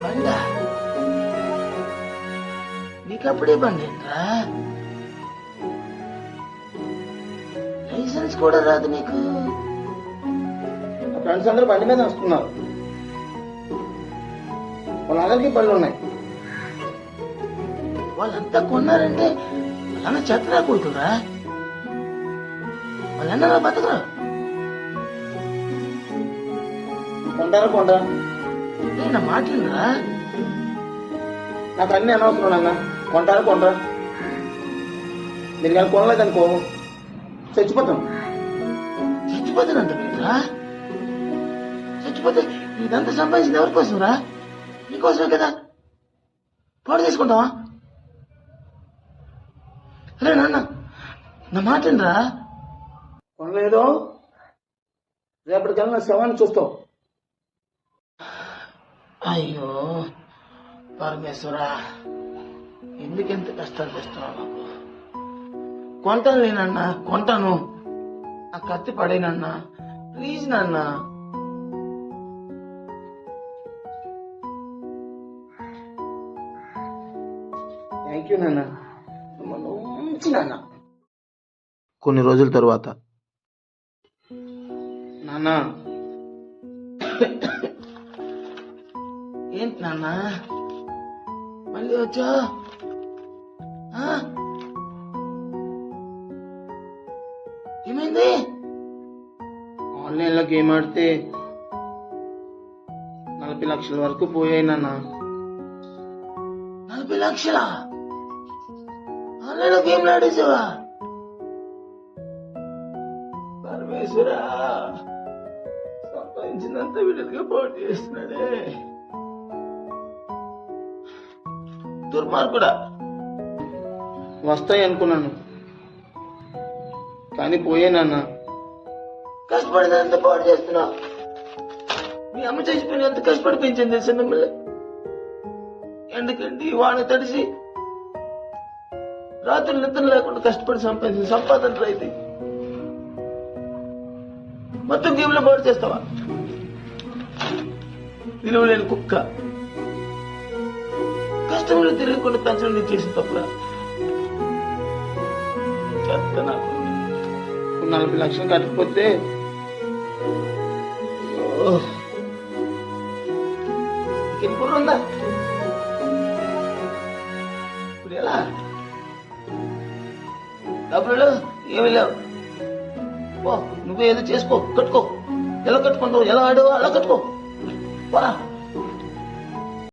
బండా నీకప్పుడే బండి ఏంట్రా లైసెన్స్ కూడా రాదు నీకు. ఫ్రెండ్స్ అందరూ బండి మీద వస్తున్నారు. వాళ్ళందరికీ పళ్ళు ఉన్నాయి. వాళ్ళంతా కొన్నారంటే వాళ్ళన్న చెత్తరా కొడుకురా వాళ్ళన్న బతకరా? కొంటారా కొంటారా? నా మాటలురా నాకు అన్ని అనవసరం నాన్న. కొంటారా కొంటరా? మీరు కానీ కొనలేదనుకో చచ్చిపోతాం. చచ్చిపోతానంట బిడ్డరా చచ్చిపోతే ఇదంతా సంపాదించింది ఎవరి కోసంరా? నీకోసమే కదా. పాడు చేసుకుంటావా? అరే నాన్న నా మాటరా కొనలేదు? రేపటికల్లా శవాన్ని చూస్తావు. అయ్యో పరమేశ్వరా ఎందుకెంత కష్టాలు తెస్తున్నావు నాకు కొంటాను నేనన్నా కొంటాను. ఆ కత్తి పడేనన్నా ప్లీజ్ నాన్న. థ్యాంక్ యూ నాన్న. మంచి నాన్న. కొన్ని రోజుల తరువాత నాన్న. ఏంటి నాన్న మళ్ళీ వచ్చా ఏమైంది ఆన్లైన్లో గేమ్ ఆడితే నలభై లక్షల వరకు పోయాయి నాన్న నలభై లక్షల ఆన్లైన్లో గేమ్లు ఆడేసావా పరమేశ్వరా సంపాదించినంత విడుదలగా పోటీ చేస్తున్నాడే దుర్మార్గుడా? వస్తాయి అనుకున్నాను. కానీ పోయానన్న కష్టపడినంత పాటు చేస్తున్నా. మీ అమ్మ చచ్చిపోయినంత కష్టపడి పెంచింది తెలుసా మిమ్మల్ని? ఎండకండి వాన తడిసి రాత్రులు నిద్ర లేకుండా కష్టపడి సంపాదించిన సంపాదన రైతు. మొత్తం గేమ్లో పాటు చేస్తావా? విలువలేని కుక్క. కష్టంలో తిరగకుండా పెంచడం నీకు చేసిన తప్పురా చెత్త నాకు. నలభై లక్షలు కట్టకపోతే ఇంకొక ఉందా? ఇప్పుడు ఎలా? డబ్బులు ఏమి లేవు. పో నువ్వు ఏదో చేసుకో కట్టుకో. ఎలా కట్టుకుంటావు? ఎలా ఆడావో అలా కట్టుకో. పోరా.